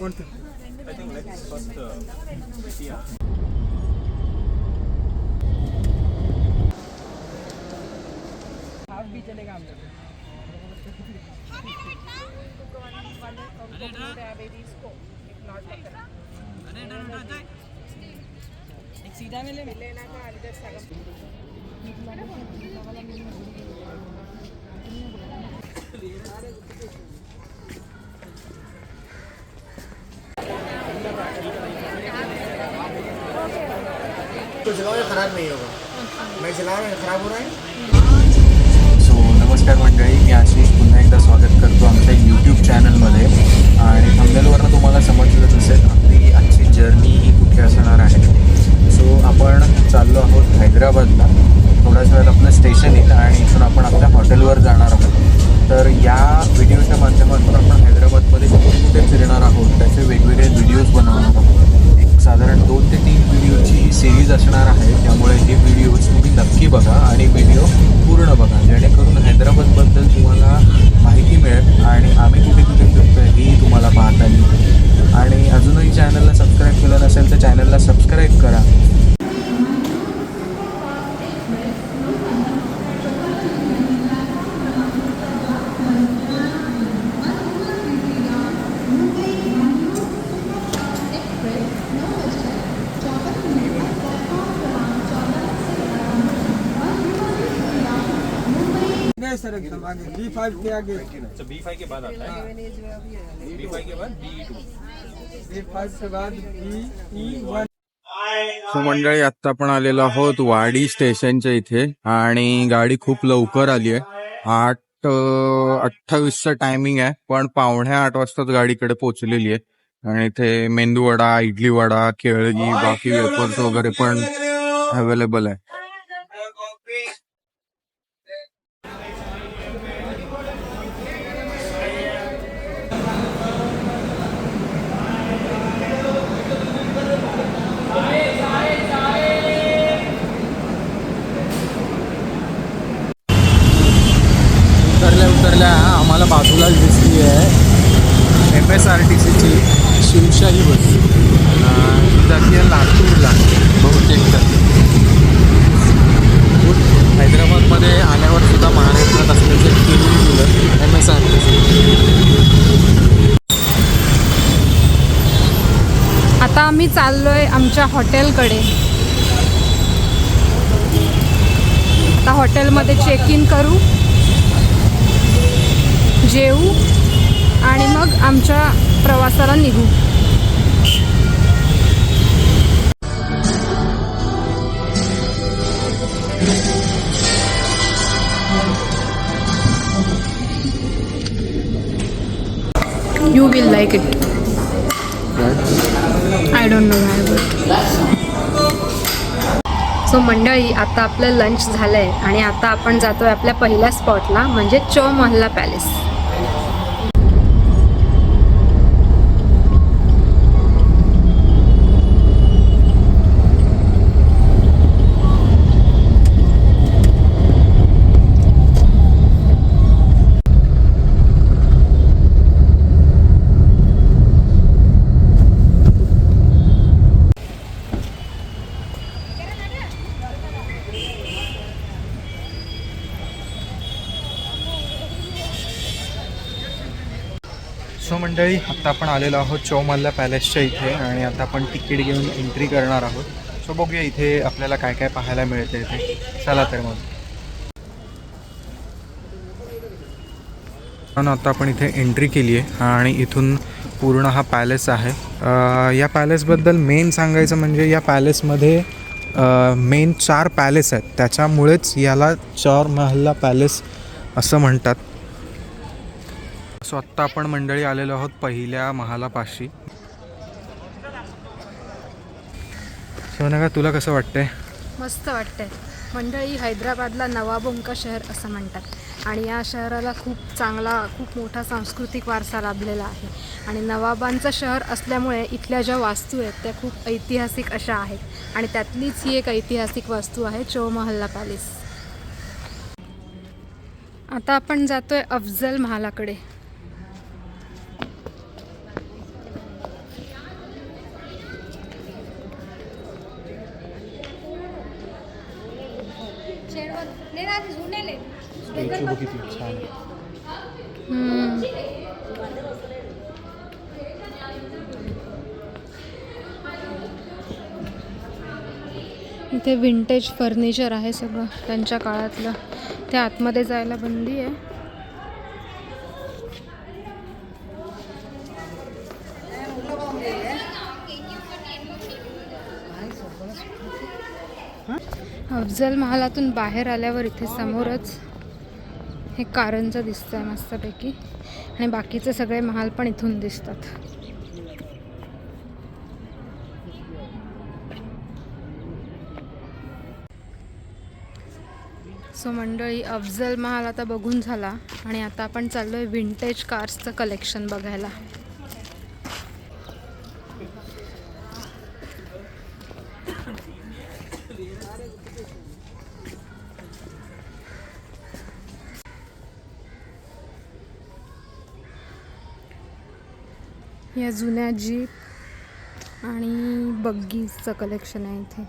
I think let's first uh, see. uh, तो चलाओ ये खराब नहीं होगा। मैं चला रहा हूँ खराब हो रहा है? सो नमस्कार मंडळी मी आशिष. पुन्हा एकदा स्वागत करतो आमच्या यूट्यूब चॅनलमध्ये आणि थंबनेलवरनं सिरीज असणार आहे त्यामुळे हे व्हिडिओज तुम्ही नक्की बघा आणि व्हिडिओ पूर्ण बघा. जेणेकरून हैदराबादबद्दल तुम्हाला माहिती मिळेल आणि आम्ही कुठे कुठे फिरतोय ही तुम्हाला पाहता येईल. आणि अजूनही चॅनलला सबस्क्राईब केलं नसेल तर चॅनलला सबस्क्राईब करा. नहीं सर एकदम आगे बी फाइव के आगे। So B5 के बाद आता है? B5 के बाद B2 बी फाइव के बाद बी ई वन सो मंडळी आत्ता आपण आलेलो आहोत वाडी स्टेशनच्या इथे आणि गाडी खूप लवकर आली आहे. आठ अठ्ठावीसचं टायमिंग आहे पण पावणे आठ वाजताच गाडीकडे पोहोचलेली आहे. आणि इथे मेंदू वडा इडली वडा केळी बाकी वेफर्स वगैरे पण अवेलेबल आहे. उतरल्या आम्हाला बाजूलाच दिसली आहे. एम एस आर टी सीची शिवशाही बस. जाती आहे लातूरला. बहुतेक तर. हैदराबादमध्ये आल्यावर सुद्धा महाराष्ट्रात असल्याचे केली दिलं M S R T C आता आम्ही चाललोय आमच्या हॉटेलकडे. आता हॉटेलमध्ये चेक इन करू. जेवू आणि मग आमच्या प्रवासाला निघू. You will like it I don't know I so मंडळी आता आपलं लंच झालं आहे आणि आता आपण जातोय आपल्या पहिल्या स्पॉटला म्हणजे चौ महल्ला पॅलेस सो मंडळी आत्ता आपण आलेलो आहोत चौमल्ला पॅलेसच्या इथे आणि आता आपण तिकीट घेऊन एंट्री करणार आहोत. सो बघूया इथे आपल्याला काय काय पाहायला मिळते इथे. चला तर मग. पण आता आपण इथे एंट्री केली आहे आणि इथून पूर्ण हा पॅलेस आहे. या पॅलेसबद्दल मेन सांगायचं म्हणजे या पॅलेसमध्ये मेन चार पॅलेस आहेत. त्याच्यामुळेच याला चार महल्ला पॅलेस असं म्हणतात. सो आत्ता आपण मंडळी आलेलो आहोत पहिल्या महालापाशी. सोनका तुला कसं वाटतंय? मस्त वाटतंय. मंडळी हैदराबादला नवाबोंका शहर असं म्हणतात. आणि या शहराला खूप चांगला खूप मोठा सांस्कृतिक वारसा लाभलेला आहे. आणि नवाबांचं शहर असल्यामुळे इथल्या ज्या वास्तू आहेत त्या खूप ऐतिहासिक अशा आहेत. आणि त्यातलीच ही एक ऐतिहासिक वास्तू आहे चौमहल्ला पॅलेस. आता आपण जातोय अफजल महालाकडे. स्टॅच्यू छान. इथे विंटेज फर्निचर आहे सगळं त्यांच्या काळातलं. ते आतमध्ये जायला बंदी आहे. अफजल महालातून बाहेर आल्यावर इथे समोरच हे कारंजा आहे मस्तपैकी. आणि बाकीचे सगळे महाल पण इथून दिसतात. सो मंडळी अफजल महाल आता बघून झाला. आणि आता आपण चाललोय विंटेज कार्सचं कलेक्शन बघायला. या जुन्या जीप आणि बग्गीजचं कलेक्शन आहे इथे.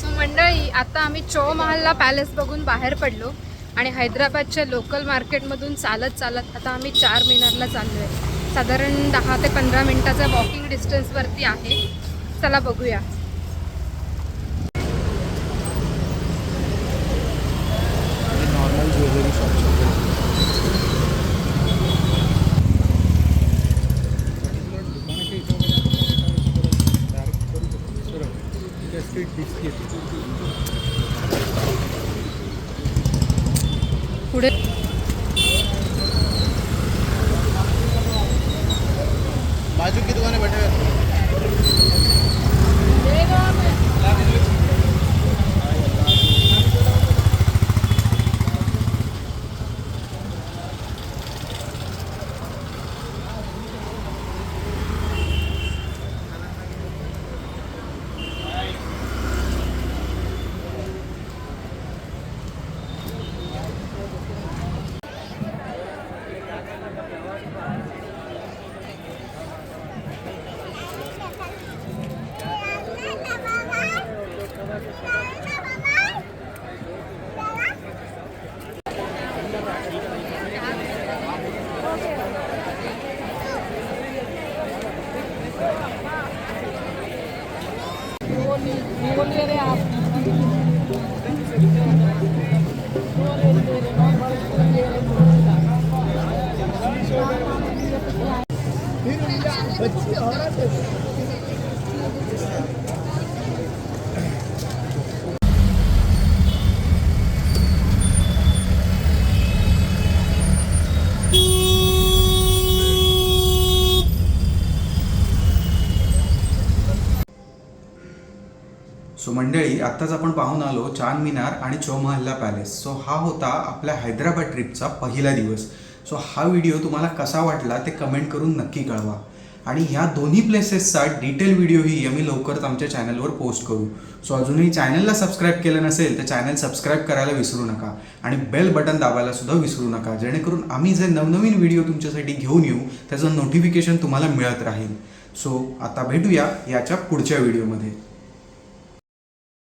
सो मंडळी आता आम्ही चो महालला पॅलेस बघून बाहेर पडलो आणि हैदराबादच्या लोकल मार्केटमधून चालत चालत आता आम्ही चार मिनारला चाललो आहे साधारण दहा ते पंधरा मिनटाच्या वॉकिंग डिस्टन्सवरती आहे. चला बघूया. पुढे. बाजू की दुकानें बैठे बोलिए आप सो मंडळी आत्ताच आपण पाहून आलो चांद मिनार आणि चौमहल्ला पॅलेस सो हा होता आपल्या हैदराबाद ट्रिपचा पहिला दिवस. सो हा व्हिडिओ तुम्हाला कसा वाटला ते कमेंट करून नक्की कळवा. आणि ह्या दोन्ही प्लेसेसचा डिटेल व्हिडिओही आम्ही लवकरच आमच्या चॅनलवर पोस्ट करू. सो अजूनही चॅनलला सबस्क्राईब केलं नसेल तर चॅनल सबस्क्राईब करायला विसरू नका. आणि बेल बटन दाबायला सुद्धा विसरू नका. जेणेकरून आम्ही जे नवनवीन व्हिडिओ तुमच्यासाठी घेऊन येऊ त्याचं नोटिफिकेशन तुम्हाला मिळत राहील. सो आता भेटूया याच्या पुढच्या व्हिडिओमध्ये